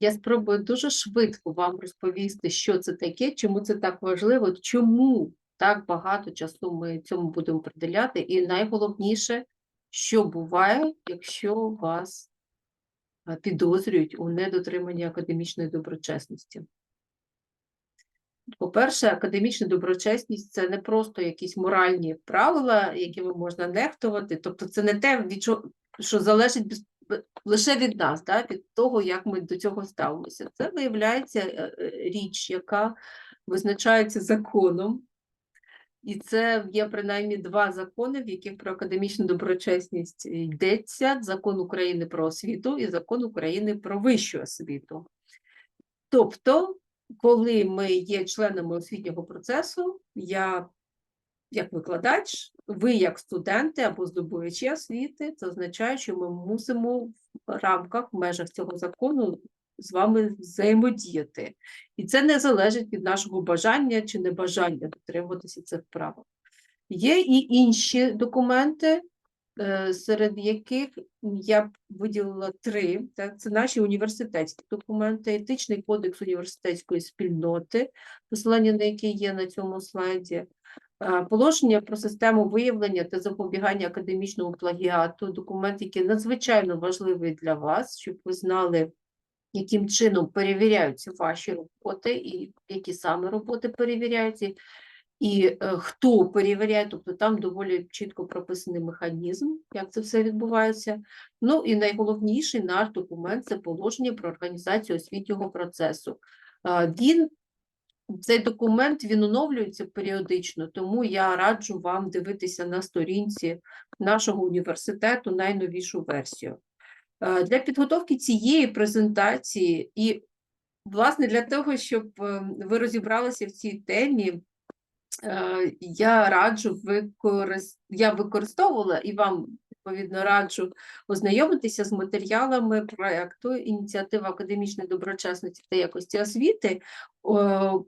Я спробую дуже швидко вам розповісти, що це таке, чому це так важливо, чому так багато часу ми цьому будемо приділяти, і найголовніше, що буває, якщо вас е, підозрюють у недотриманні академічної доброчесності. По-перше, академічна доброчесність це не просто якісь моральні правила, якими можна нехтувати. Тобто, це не те, від чого, що залежить лише від нас, да, від того, як ми до цього ставимося. Це виявляється е, е, річ, яка визначається законом. І це є принаймні два закони, в яких про академічну доброчесність йдеться: закон України про освіту і закон України про вищу освіту. Тобто, коли ми є членами освітнього процесу, я як викладач, ви як студенти або здобувачі освіти, це означає, що ми мусимо в рамках, в межах цього закону з вами взаємодіяти. І це не залежить від нашого бажання чи небажання дотримуватися цих правил. Є і інші документи, е, серед яких я б виділила три. Це наші університетські документи, етичний кодекс університетської спільноти, посилання на який є на цьому слайді. Е, Положення про систему виявлення та запобігання академічному плагіату, документ, який надзвичайно важливий для вас, щоб ви знали, яким чином перевіряються ваші роботи, і які саме роботи перевіряються, і е, хто перевіряє, тобто там доволі чітко прописаний механізм, як це все відбувається. Ну і найголовніший наш документ це положення про організацію освітнього процесу. Він цей документ він оновлюється періодично, тому я раджу вам дивитися на сторінці нашого університету найновішу версію. Е, Для підготовки цієї презентації і, власне, для того, щоб е, ви розібралися в цій темі, е, я раджу я використовувала і вам відповідно раджу ознайомитися з матеріалами проекту ініціатива академічної доброчесності та якості освіти,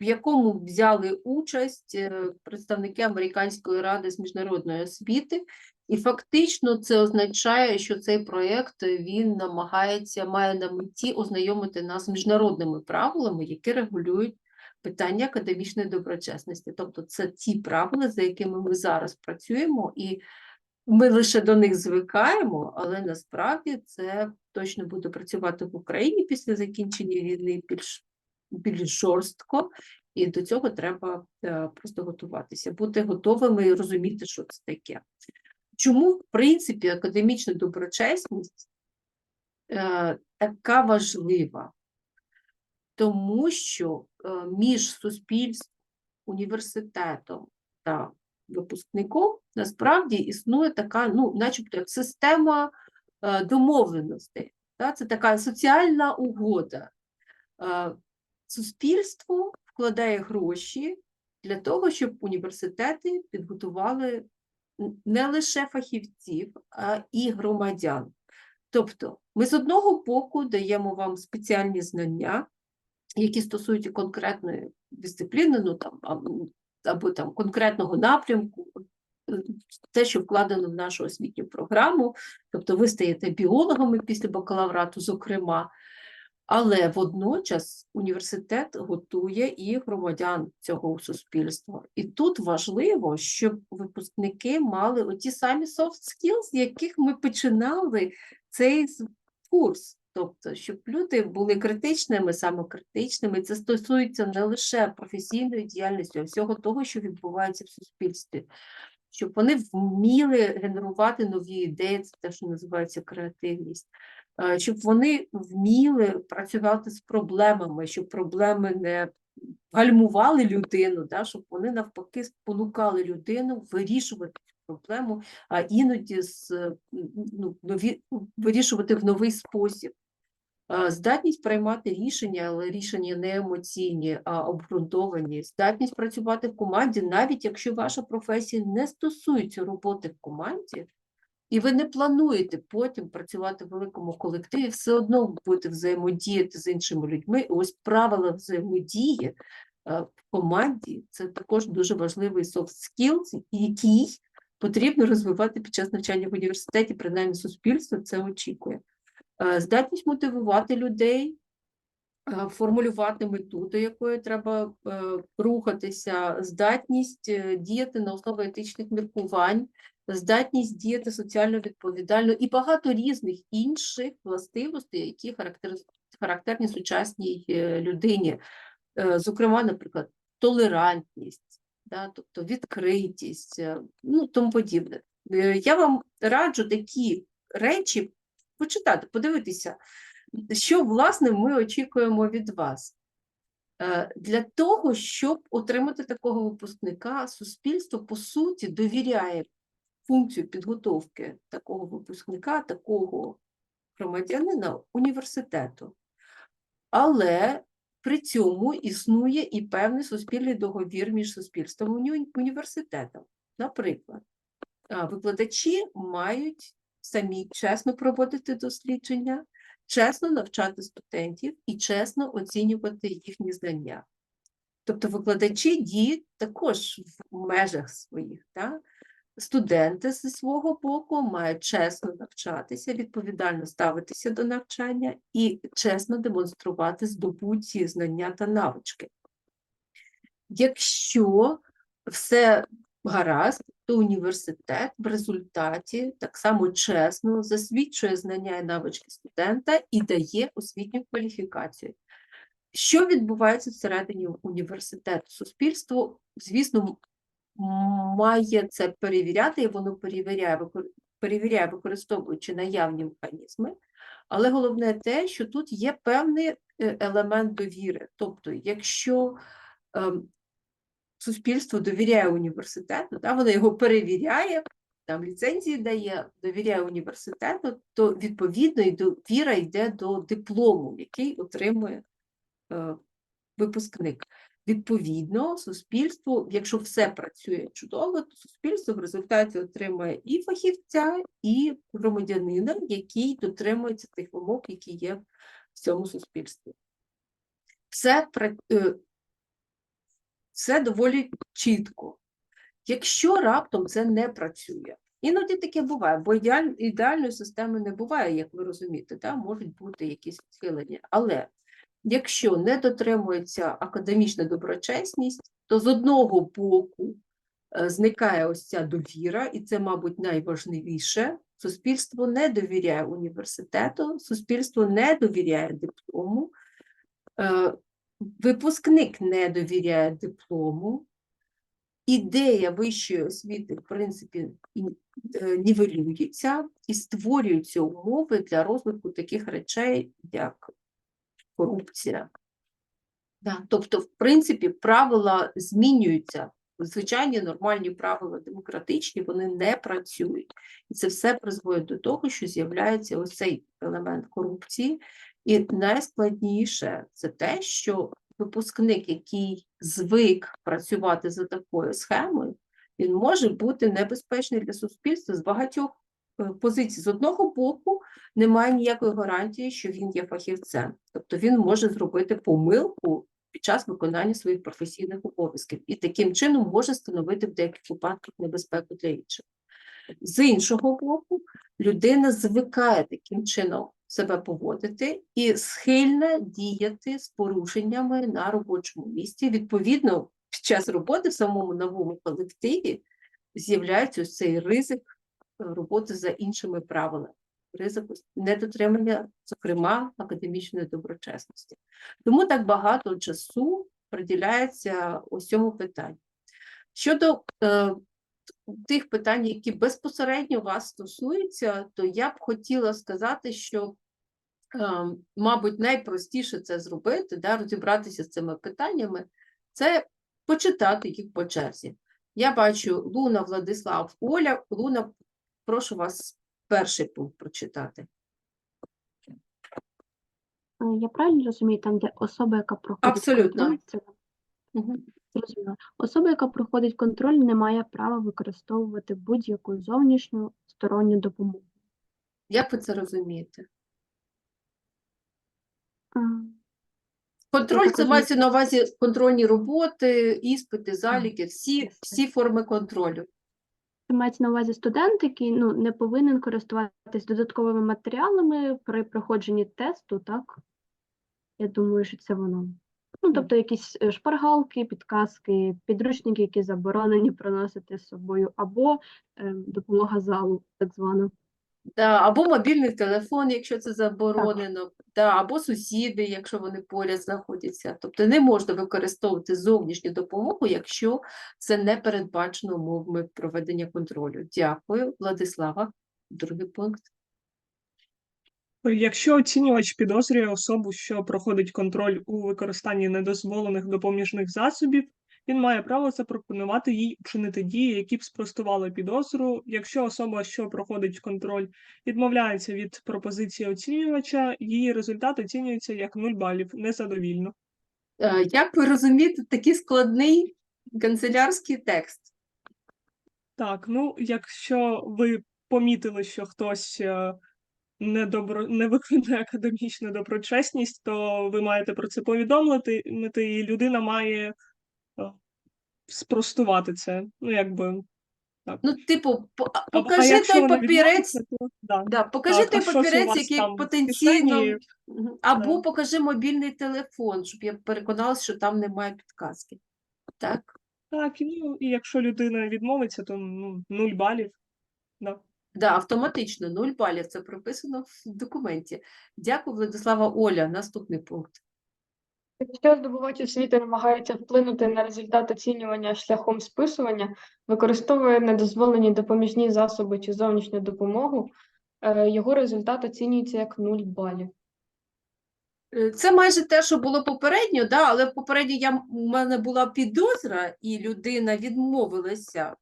в якому взяли участь е, представники Американської ради з міжнародної освіти. І фактично це означає, що цей проєкт він намагається, має на меті ознайомити нас з міжнародними правилами, які регулюють питання академічної доброчесності. Тобто це ті правила, за якими ми зараз працюємо, і ми лише до них звикаємо, але насправді це точно буде працювати в Україні після закінчення війни більш, більш жорстко, і до цього треба е, просто готуватися, бути готовими і розуміти, що це таке. Чому, в принципі, академічна доброчесність е, така важлива? Тому що е, між суспільством, університетом та випускником насправді існує така, ну, начебто, як система е, домовленостей. Це така соціальна угода. Е, суспільство вкладає гроші для того, щоб університети підготували не лише фахівців, а і громадян. Тобто, ми з одного боку даємо вам спеціальні знання, які стосуються конкретної дисципліни, ну там або, там конкретного напрямку, е, те, що вкладено в нашу освітню програму, тобто ви стаєте біологами після бакалаврату, зокрема, але водночас університет готує і громадян цього суспільства. І тут важливо, щоб випускники мали оті самі soft skills, з яких ми починали цей курс. Тобто, щоб люди були критичними, самокритичними. Це стосується не лише професійної діяльності, а всього того, що відбувається в суспільстві. Щоб вони вміли генерувати нові ідеї, це те, що називається креативність е, щоб вони вміли працювати з проблемами, щоб проблеми не гальмували людину, да, щоб вони навпаки спонукали людину вирішувати проблему, а іноді з, ну, нові, вирішувати в новий спосіб. Здатність приймати рішення, але рішення не емоційні, а обґрунтовані. Здатність працювати в команді, навіть якщо ваша професія не стосується роботи в команді, і ви не плануєте потім працювати в великому колективі, все одно будете взаємодіяти з іншими людьми. І ось правила взаємодії в команді це також дуже важливий soft skills, який потрібно розвивати під час навчання в університеті, принаймні суспільство це очікує. Е, Здатність мотивувати людей, е, формулювати мету, до якої треба е, рухатися, здатність діяти на основі етичних міркувань, здатність діяти соціально відповідально і багато різних інших властивостей, які характерні сучасній людині. Зокрема, наприклад, толерантність, да, тобто відкритість, ну тому подібне. Я вам раджу такі речі почитати, подивитися, що власне ми очікуємо від вас. Е, Для того, щоб отримати такого випускника, суспільство по суті довіряє функцію підготовки такого випускника, такого громадянина університету. Але при цьому існує і певний суспільний договір між суспільством і університетом. Наприклад, викладачі мають самі чесно проводити дослідження, чесно навчати студентів і чесно оцінювати їхні знання. Тобто викладачі діють також в межах своїх. Так? Студенти зі свого боку мають чесно навчатися, відповідально ставитися до навчання і чесно демонструвати здобуті знання та навички. Якщо все гаразд, то університет в результаті так само чесно засвідчує знання і навички студента і дає освітню кваліфікацію. Що відбувається всередині університету? Суспільство, звісно, має це перевіряти, і воно перевіряє, перевіряє, використовуючи наявні механізми. Але головне те, що тут є певний е, елемент довіри. Тобто, якщо ем, суспільство довіряє університету, да, воно його перевіряє, там ліцензії дає, довіряє університету, то відповідно і довіра йде до диплому, який отримує е, випускник. Відповідно, суспільство, якщо все працює чудово, то суспільство в результаті отримує і фахівця, і громадянина, який дотримується тих вимог, які є в цьому суспільстві. Все, пра- е, доволі чітко. Якщо раптом це не працює, іноді таке буває, бо ідеаль, ідеальної системи не буває, як ви розумієте, да? можуть бути якісь відхилення. Але якщо не дотримується академічна доброчесність, то з одного боку е, зникає ось ця довіра, і це, мабуть, найважливіше. Суспільство не довіряє університету, суспільство не довіряє диплому, е, випускник не довіряє диплому, ідея вищої освіти, в принципі, е, нівелюється і створюються умови для розвитку таких речей, як корупція. Да. Тобто, в принципі, правила змінюються. Звичайні нормальні правила демократичні, вони не працюють. І це все призводить до того, що з'являється ось цей елемент корупції. І найскладніше це те, що випускник, який звик працювати за такою схемою, він може бути небезпечний для суспільства з багатьох е, позицій. З одного боку, немає ніякої гарантії, що він є фахівцем. Тобто він може зробити помилку під час виконання своїх професійних обов'язків і таким чином може становити в деяких випадках небезпеку для інших. З іншого боку, людина звикає таким чином себе поводити і схильна діяти з порушеннями на робочому місці. Відповідно, під час роботи в самому новому колективі з'являється ось цей ризик е, роботи за іншими правилами, ризик недотримання, зокрема, академічної доброчесності. Тому так багато часу приділяється ось цьому питанню. Щодо е, тих питань, які безпосередньо вас стосуються, то я б хотіла сказати, що, мабуть, найпростіше це зробити, да, розібратися з цими питаннями, це почитати їх по черзі. Я бачу Луна, Владислав, Оля. Луна, прошу вас перший пункт прочитати. Е, Я правильно розумію, там, де особа, яка проходить Абсолютно. контроль, це. Особа, яка проходить контроль, не має права використовувати будь-яку зовнішню сторонню допомогу. Як ви це розумієте? Контроль це мається на увазі контрольні роботи, іспити, заліки, всі, всі форми контролю. Це мається на увазі студент, який ну, не повинен користуватись додатковими матеріалами при проходженні тесту, так? Я думаю, що це воно. Ну, тобто якісь е, шпаргалки, підказки, підручники, які заборонені приносити з собою, або е, допомога залу, так звана. Да, або мобільний телефон, якщо це заборонено, да, або сусіди, якщо вони поряд знаходяться. Тобто не можна використовувати зовнішню допомогу, якщо це не передбачено умовами проведення контролю. Дякую, Владислава. Другий пункт. Якщо оцінювач підозрює особу, що проходить контроль у використанні недозволених допоміжних засобів, він має право запропонувати їй вчинити дії, які б спростували підозру. Якщо особа, що проходить контроль, відмовляється від пропозиції оцінювача, її результат оцінюється як 0 балів, незадовільно. Е, Як ви розумієте, такий складний канцелярський текст? Так, ну якщо ви помітили, що хтось е, не, добро... не виконує академічну доброчесність, то ви маєте про це повідомити, і людина має спростувати це. Ну, якби. Так. Ну, типу, а- покажи той папірець, то да. да, покажи Так, той папірець, який там потенційно, кишені? Або Да. покажи мобільний телефон, щоб я переконалася, що там немає підказки. Так? Так, і, ну, і якщо людина відмовиться, то ну, 0 балів. Да. Да, автоматично 0 балів. Це прописано в документі. Дякую, Владислава Оля. Наступний пункт. Якщо здобувач освіти намагається вплинути на результат оцінювання шляхом списування, використовує недозволені допоміжні засоби чи зовнішню допомогу, е, його результат оцінюється як 0 балів. Е, Це майже те, що було попередньо, да, але попередньо я, у мене була підозра, і людина відмовилася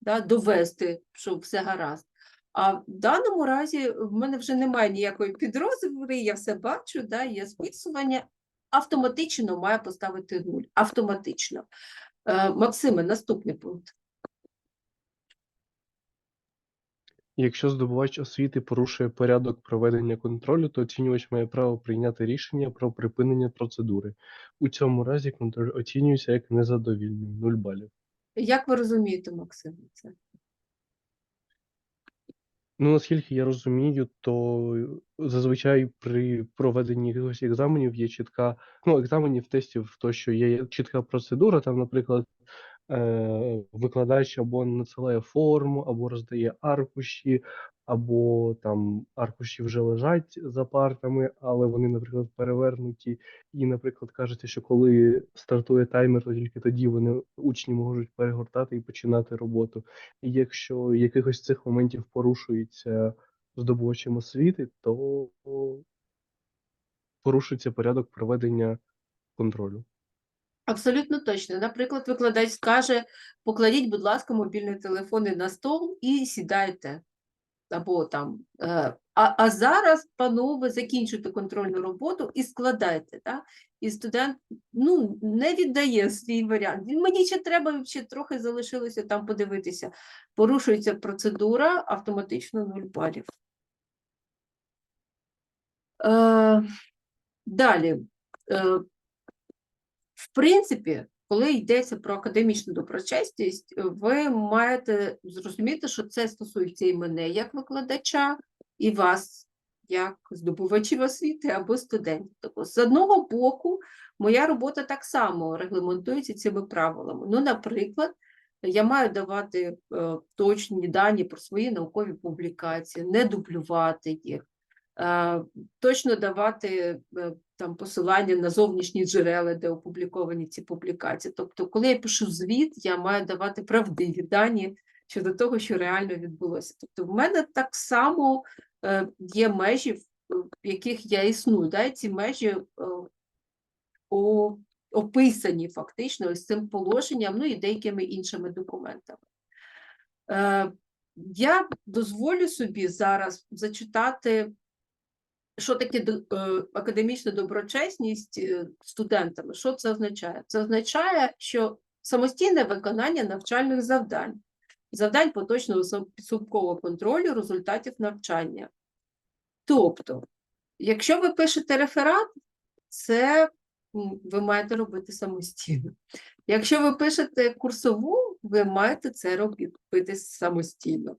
да, довести, що все гаразд. А в даному разі в мене вже немає ніякої підозри, я все бачу, да, є списування, автоматично має поставити нуль. Автоматично. Е, Максиме, наступний пункт. Якщо здобувач освіти порушує порядок проведення контролю, то оцінювач має право прийняти рішення про припинення процедури. У цьому разі контроль оцінюється як незадовільний 0 балів. Як ви розумієте, Максиме, це? Ну, наскільки я розумію, то зазвичай при проведенні якихось екзаменів є чітка, ну, екзаменів, тестів, то що є чітка процедура, там, наприклад, е, викладач або надсилає форму, або роздає аркуші, або там аркуші вже лежать за партами, але вони, наприклад, перевернуті. І, наприклад, кажеться, що коли стартує таймер, то тільки тоді вони учні можуть перегортати і починати роботу. І якщо якихось цих моментів порушується здобувачем освіти, то порушується порядок проведення контролю. Абсолютно точно. Наприклад, викладач скаже, покладіть, будь ласка, мобільні телефони на стол і сідайте. Або там, е, а, а зараз, панове, закінчуйте контрольну роботу і складайте. Да? І студент ну, не віддає свій варіант. Він мені ще треба, ще трохи залишилося там подивитися. Порушується процедура, автоматично 0 балів. Е, далі. Е, в принципі, коли йдеться про академічну доброчесність, ви маєте зрозуміти, що це стосується і мене як викладача, і вас як здобувачів освіти або студентів. Тобто, з одного боку, моя робота так само регламентується цими правилами. Ну, наприклад, я маю давати е, точні дані про свої наукові публікації, не дублювати їх, е, точно давати е, там посилання на зовнішні джерела, де опубліковані ці публікації. Тобто, коли я пишу звіт, я маю давати правдиві дані щодо того, що реально відбулося. Тобто, в мене так само е, є межі, в яких я існую. Да? Ці межі е, описані фактично ось цим положенням, ну і деякими іншими документами. Е, Я дозволю собі зараз зачитати що таке е, академічна доброчесність е, студентами? Що це означає? Це означає, що самостійне виконання навчальних завдань, завдань поточного підсумкового контролю результатів навчання. Тобто, якщо ви пишете реферат, це ви маєте робити самостійно. Якщо ви пишете курсову, ви маєте це робити самостійно.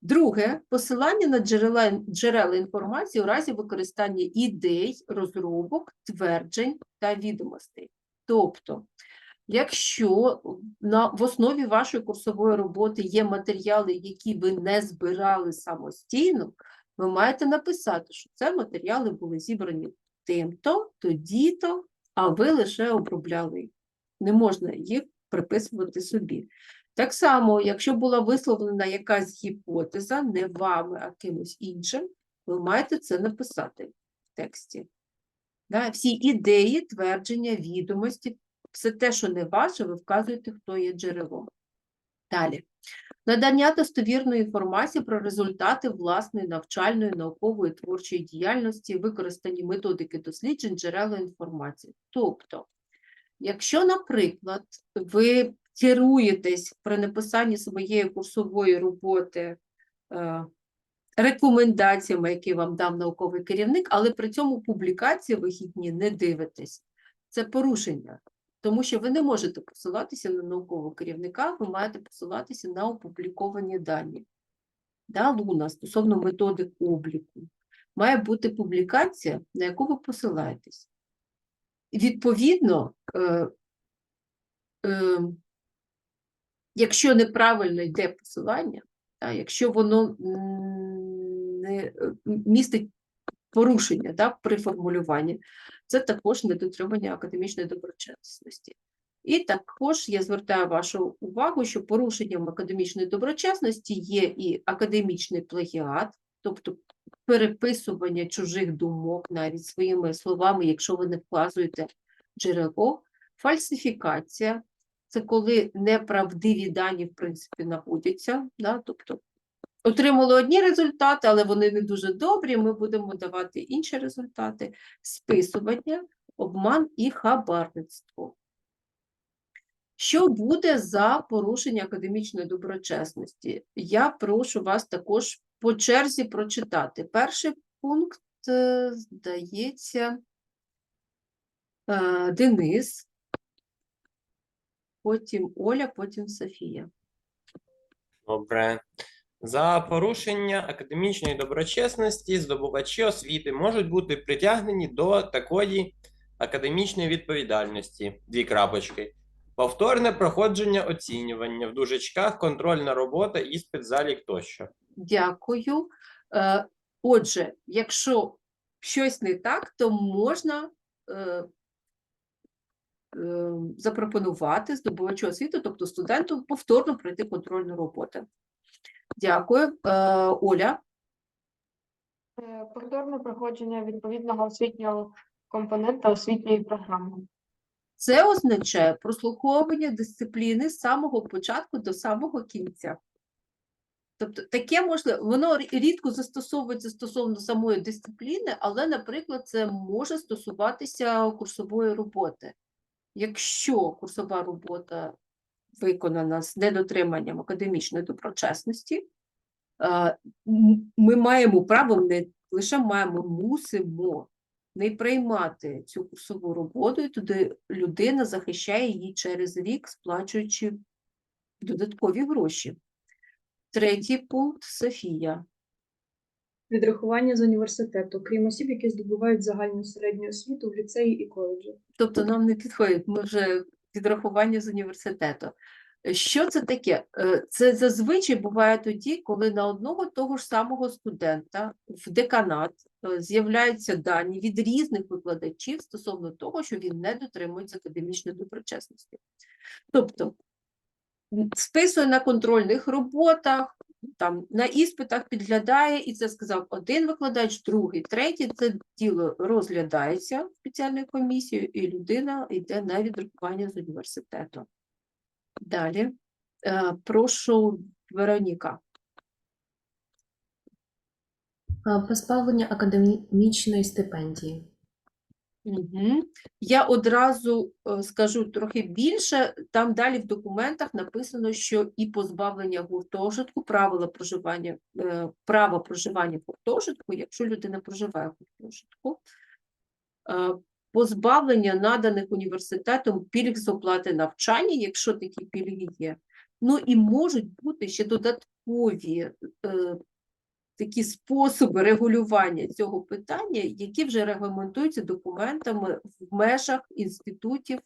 Друге посилання на джерела, джерела інформації у разі використання ідей, розробок, тверджень та відомостей. Тобто, якщо на, в основі вашої курсової роботи є матеріали, які ви не збирали самостійно, ви маєте написати, що це матеріали були зібрані тим-то, тоді-то, а ви лише обробляли їх. Не можна їх приписувати собі. Так само, якщо була висловлена якась гіпотеза, не вами, а кимось іншим, ви маєте це написати в тексті. Да? Всі ідеї, твердження, відомості, все те, що не ваше, ви вказуєте, хто є джерелом. Далі. Надання достовірної інформації про результати власної навчальної, наукової, творчої діяльності, використані методики досліджень, джерела інформації. Тобто, якщо, наприклад, ви керуєтесь при написанні своєї курсової роботи е, рекомендаціями, які вам дав науковий керівник, але при цьому публікації вихідні не дивитесь, це порушення. Тому що ви не можете посилатися на наукового керівника, ви маєте посилатися на опубліковані дані. Да, Луна стосовно методик обліку. Має бути публікація, на яку ви посилаєтесь. Відповідно, е, е, якщо неправильно йде посилання, да, якщо воно не е, містить порушення да, при формулюванні, це також недотримання академічної доброчесності. І також я звертаю вашу увагу, що порушенням академічної доброчесності є і академічний плагіат, тобто переписування чужих думок навіть своїми словами, якщо ви не вказуєте джерело, фальсифікація це коли неправдиві дані, в принципі, знаходяться, да, тобто отримали одні результати, але вони не дуже добрі, ми будемо давати інші результати, списування, обман і хабарництво. Що буде за порушення академічної доброчесності? Я прошу вас також по черзі прочитати. Перший пункт, е, здається, е, Денис, потім Оля, потім Софія. Добре. За порушення академічної доброчесності здобувачі освіти можуть бути притягнені до такої академічної відповідальності. Дві крапочки. Повторне проходження оцінювання в дужечках, контрольна робота, іспит, залік тощо. Дякую. Е, Отже, якщо щось не так, то можна е, запропонувати здобувачу освіти, тобто студенту, повторно пройти контрольну роботу. Дякую. Е, Оля, Е, Повторне проходження відповідного освітнього компонента освітньої програми. це означає прослуховування дисципліни з самого початку до самого кінця. Тобто таке можливо, воно рідко застосовується стосовно самої дисципліни, але, наприклад, це може стосуватися курсової роботи. Якщо курсова робота виконана з недотриманням академічної доброчесності, е, ми маємо право, не лише маємо, мусимо не приймати цю курсову роботу, і туди людина захищає її через рік, сплачуючи додаткові гроші. Третій пункт Софія. Відрахування з університету, крім осіб, які здобувають загальну середню освіту в ліцеї і коледжі. Тобто нам не підходить, ми вже відрахування з університету. Що це таке? Е, Це зазвичай буває тоді, коли на одного того ж самого студента в деканат е, з'являються дані від різних викладачів стосовно того, що він не дотримується академічної доброчесності. Тобто списує на контрольних роботах, там на іспитах підглядає, і це сказав один викладач, другий, третій. Це діло розглядається спеціальною комісією, і людина йде на відрахування з університету. Далі. Е, Прошу, Вероніка. Позбавлення академічної стипендії. Угу. Я одразу е, скажу трохи більше. Там далі в документах написано, що і позбавлення гуртожитку, правила проживання, е, право проживання гуртожитку, якщо людина проживає в гуртожитку, е, позбавлення наданих університетом пільг з оплати навчання, якщо такі пільги є. Ну і можуть бути ще додаткові такі способи регулювання цього питання, які вже регламентуються документами в межах інститутів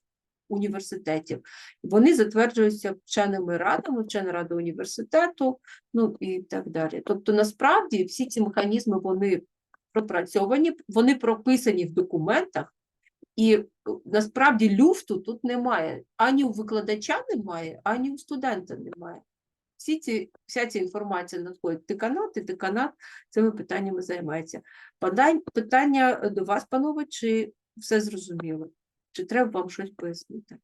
університетів. Вони затверджуються вченими радами, вчена рада університету, ну і так далі. Тобто, насправді всі ці механізми вони пропрацьовані, вони прописані в документах, і е, насправді люфту тут немає. Ані у викладача немає, ані у студента немає. Всі ці, вся ця інформація надходить в деканат, і деканат цими питаннями займається. Питання до вас, панове, чи все зрозуміло? Чи треба вам щось пояснити?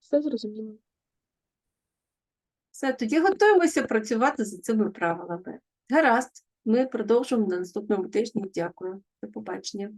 Все зрозуміло. Все, тоді готуємося працювати за цими правилами. Гаразд, ми продовжимо на наступному тижні. Дякую. До побачення.